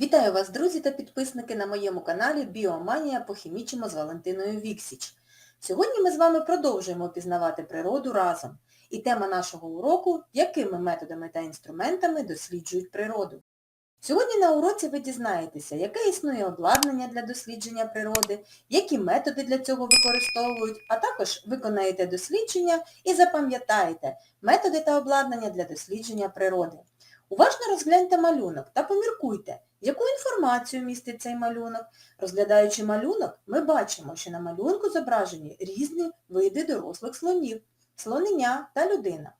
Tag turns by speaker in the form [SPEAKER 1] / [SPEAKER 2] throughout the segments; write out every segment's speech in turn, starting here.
[SPEAKER 1] Вітаю вас, друзі та підписники на моєму каналі Біоманія похімічимо з Валентиною Віксіч. Сьогодні ми з вами продовжуємо пізнавати природу разом. І тема нашого уроку – якими методами та інструментами досліджують природу. Сьогодні на уроці ви дізнаєтеся, яке існує обладнання для дослідження природи, які методи для цього використовують, а також виконаєте дослідження і запам'ятаєте методи та обладнання для дослідження природи. Уважно розгляньте малюнок та поміркуйте, яку інформацію містить цей малюнок. Розглядаючи малюнок, ми бачимо, що на малюнку зображені різні види дорослих слонів, слонення та людина.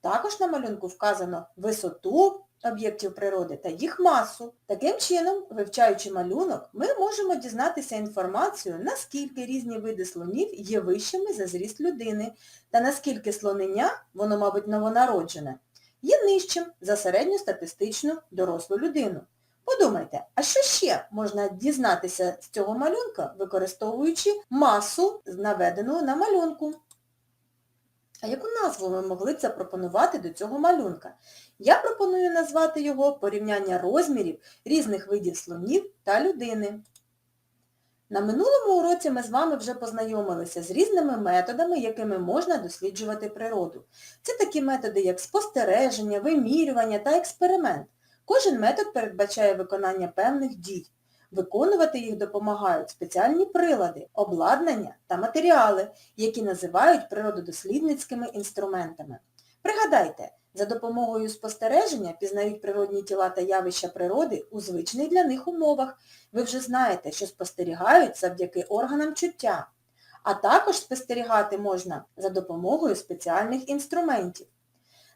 [SPEAKER 1] Також на малюнку вказано висоту об'єктів природи та їх масу. Таким чином, вивчаючи малюнок, ми можемо дізнатися інформацію, наскільки різні види слонів є вищими за зріст людини, та наскільки слонення, воно, мабуть, новонароджене, є нижчим за середньостатистичну дорослу людину. Подумайте, а що ще можна дізнатися з цього малюнка, використовуючи масу, наведену на малюнку? А яку назву ми могли б запропонувати до цього малюнка? Я пропоную назвати його порівняння розмірів різних видів слонів та людини. На минулому уроці ми з вами вже познайомилися з різними методами, якими можна досліджувати природу. Це такі методи, як спостереження, вимірювання та експеримент. Кожен метод передбачає виконання певних дій. Виконувати їх допомагають спеціальні прилади, обладнання та матеріали, які називають природодослідницькими інструментами. Пригадайте, за допомогою спостереження пізнають природні тіла та явища природи у звичних для них умовах. Ви вже знаєте, що спостерігають завдяки органам чуття. А також спостерігати можна за допомогою спеціальних інструментів.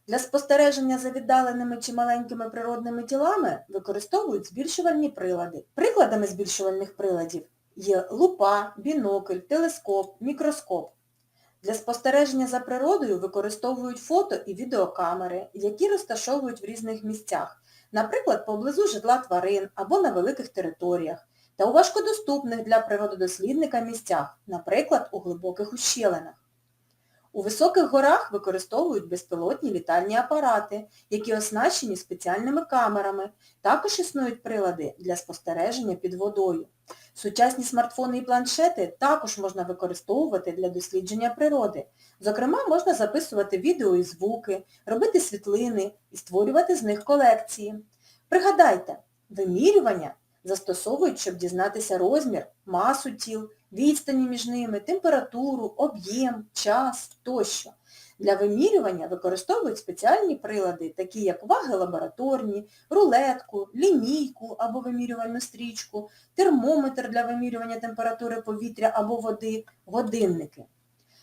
[SPEAKER 1] Для спостереження за віддаленими чи маленькими природними тілами використовують збільшувальні прилади. Прикладами збільшувальних приладів є лупа, бінокль, телескоп, мікроскоп. Для спостереження за природою використовують фото і відеокамери, які розташовують в різних місцях, наприклад, поблизу житла тварин або на великих територіях, та у важкодоступних для природодослідника місцях, наприклад, у глибоких ущелинах. У високих горах використовують безпілотні літальні апарати, які оснащені спеціальними камерами. Також існують прилади для спостереження під водою. Сучасні смартфони і планшети також можна використовувати для дослідження природи. Зокрема, можна записувати відео і звуки, робити світлини і створювати з них колекції. Пригадайте, вимірювання застосовують, щоб дізнатися розмір, масу тіл, відстані між ними, температуру, об'єм, час тощо. Для вимірювання використовують спеціальні прилади, такі як ваги лабораторні, рулетку, лінійку або вимірювальну стрічку, термометр для вимірювання температури повітря або води, годинники.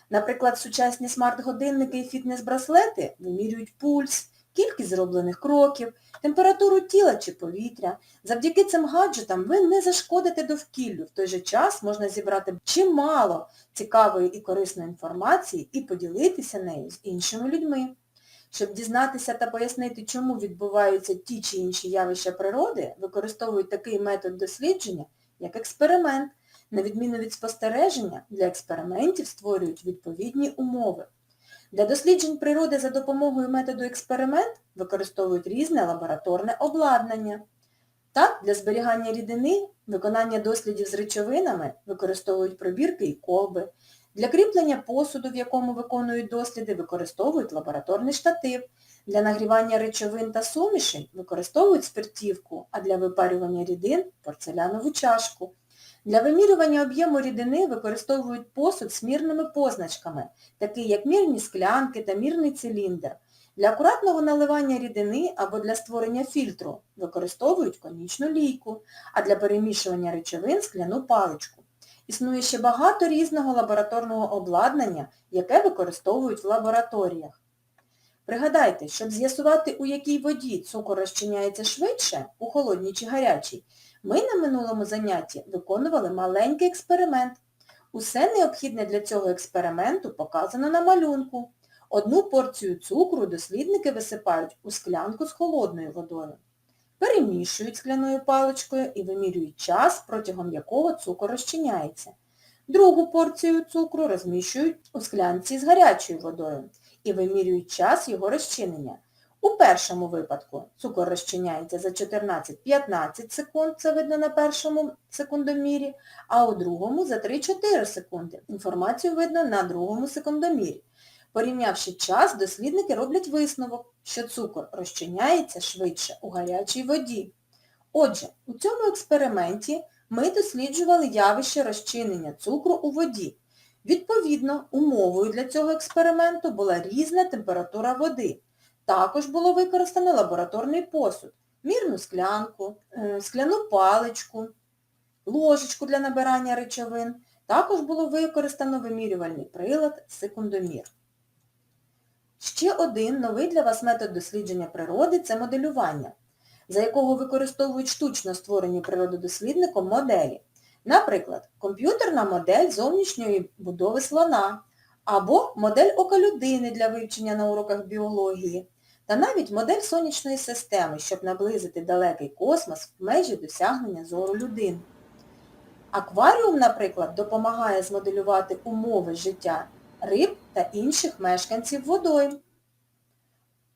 [SPEAKER 1] Наприклад, сучасні смарт-годинники і фітнес-браслети вимірюють пульс, кількість зроблених кроків, температуру тіла чи повітря. Завдяки цим гаджетам ви не зашкодите довкіллю. В той же час можна зібрати чимало цікавої і корисної інформації і поділитися нею з іншими людьми. Щоб дізнатися та пояснити, чому відбуваються ті чи інші явища природи, використовують такий метод дослідження, як експеримент. На відміну від спостереження, для експериментів створюють відповідні умови. Для досліджень природи за допомогою методу експеримент використовують різне лабораторне обладнання. Так, для зберігання рідини, виконання дослідів з речовинами використовують пробірки і колби. Для кріплення посуду, в якому виконують досліди, використовують лабораторний штатив. Для нагрівання речовин та сумішей використовують спиртівку, а для випарювання рідин – порцелянову чашку. Для вимірювання об'єму рідини використовують посуд з мірними позначками, такий як мірні склянки та мірний циліндр. Для акуратного наливання рідини або для створення фільтру використовують конічну лійку, а для перемішування речовин скляну паличку. Існує ще багато різного лабораторного обладнання, яке використовують в лабораторіях. Пригадайте, щоб з'ясувати, у якій воді цукор розчиняється швидше, у холодній чи гарячій, ми на минулому занятті виконували маленький експеримент. Усе необхідне для цього експерименту показано на малюнку. Одну порцію цукру дослідники висипають у склянку з холодною водою. Перемішують скляною паличкою і вимірюють час, протягом якого цукор розчиняється. Другу порцію цукру розміщують у склянці з гарячою водою і вимірюють час його розчинення. У першому випадку цукор розчиняється за 14-15 секунд, це видно на першому секундомірі, а у другому за 3-4 секунди. Інформацію видно на другому секундомірі. Порівнявши час, дослідники роблять висновок, що цукор розчиняється швидше у гарячій воді. Отже, у цьому експерименті ми досліджували явище розчинення цукру у воді. Відповідно, умовою для цього експерименту була різна температура води. Також було використано лабораторний посуд, мірну склянку, е, скляну паличку, ложечку для набирання речовин. Також було використано вимірювальний прилад секундомір. Ще один новий для вас метод дослідження природи – це моделювання, за якого використовують штучно створені природодослідником моделі. Наприклад, комп'ютерна модель зовнішньої будови слона або модель ока людини для вивчення на уроках біології, та навіть модель сонячної системи, щоб наблизити далекий космос в межі досягнення зору людини. Акваріум, наприклад, допомагає змоделювати умови життя риб та інших мешканців водойм.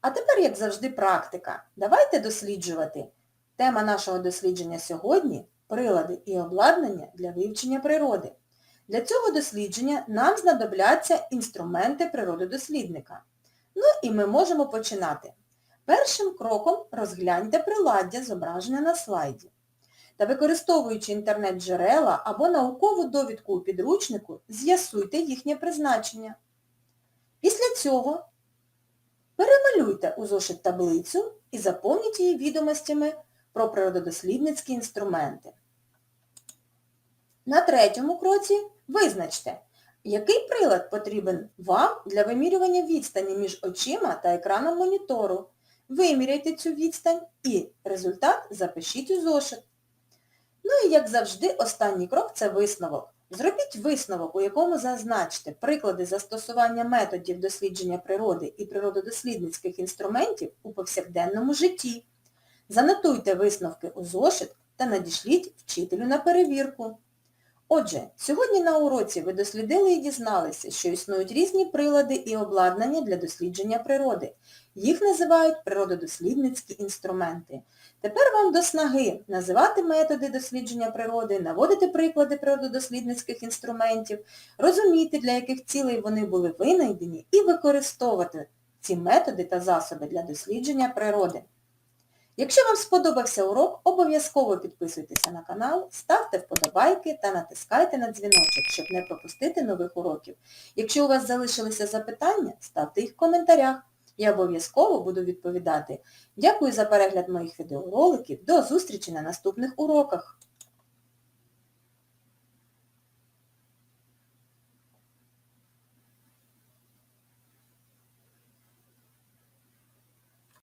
[SPEAKER 1] А тепер, як завжди, практика. Давайте досліджувати. Тема нашого дослідження сьогодні – прилади і обладнання для вивчення природи. Для цього дослідження нам знадобляться інструменти природодослідника. Ну і ми можемо починати. Першим кроком розгляньте приладдя, зображене на слайді. Та використовуючи інтернет-джерела або наукову довідку у підручнику, з'ясуйте їхнє призначення. Після цього перемалюйте у зошит таблицю і заповніть її відомостями про природодослідницькі інструменти. На третьому кроці визначте, який прилад потрібен вам для вимірювання відстані між очима та екраном монітору. Виміряйте цю відстань і результат запишіть у зошит. Ну і, як завжди, останній крок – це висновок. Зробіть висновок, у якому зазначте приклади застосування методів дослідження природи і природодослідницьких інструментів у повсякденному житті. Занотуйте висновки у зошит та надішліть вчителю на перевірку. Отже, сьогодні на уроці ви дослідили і дізналися, що існують різні прилади і обладнання для дослідження природи. Їх називають природодослідницькі інструменти. Тепер вам до снаги називати методи дослідження природи, наводити приклади природодослідницьких інструментів, розуміти, для яких цілей вони були винайдені, і використовувати ці методи та засоби для дослідження природи. Якщо вам сподобався урок, обов'язково підписуйтеся на канал, ставте вподобайки та натискайте на дзвіночок, щоб не пропустити нових уроків. Якщо у вас залишилися запитання, ставте їх в коментарях. Я обов'язково буду відповідати. Дякую за перегляд моїх відеороликів. До зустрічі на наступних уроках!